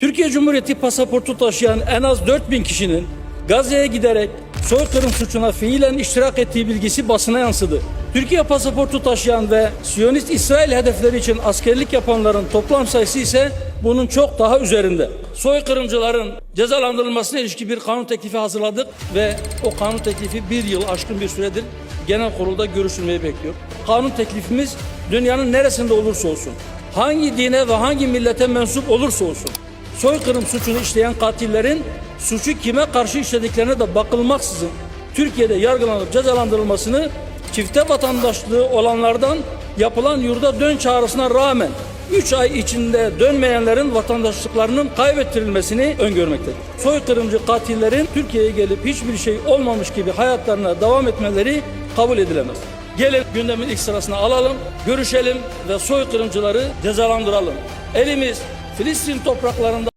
Türkiye Cumhuriyeti pasaportu taşıyan en az 4000 kişinin Gazze'ye giderek soykırım suçuna fiilen iştirak ettiği bilgisi basına yansıdı. Türkiye pasaportu taşıyan ve Siyonist İsrail hedefleri için askerlik yapanların toplam sayısı ise bunun çok daha üzerinde. Soykırımcıların cezalandırılmasına ilişkin bir kanun teklifi hazırladık ve o kanun teklifi bir yıl aşkın bir süredir genel kurulda görüşülmeyi bekliyor. Kanun teklifimiz dünyanın neresinde olursa olsun, hangi dine ve hangi millete mensup olursa olsun, soykırım suçunu işleyen katillerin suçu kime karşı işlediklerine de bakılmaksızın Türkiye'de yargılanıp cezalandırılmasını çifte vatandaşlığı olanlardan yapılan yurda dön çağrısına rağmen 3 ay içinde dönmeyenlerin vatandaşlıklarının kaybettirilmesini öngörmektedir. Soykırımcı katillerin Türkiye'ye gelip hiçbir şey olmamış gibi hayatlarına devam etmeleri kabul edilemez. Gelin gündemin ilk sırasına alalım, görüşelim ve soykırımcıları cezalandıralım. Elimiz Filistin topraklarında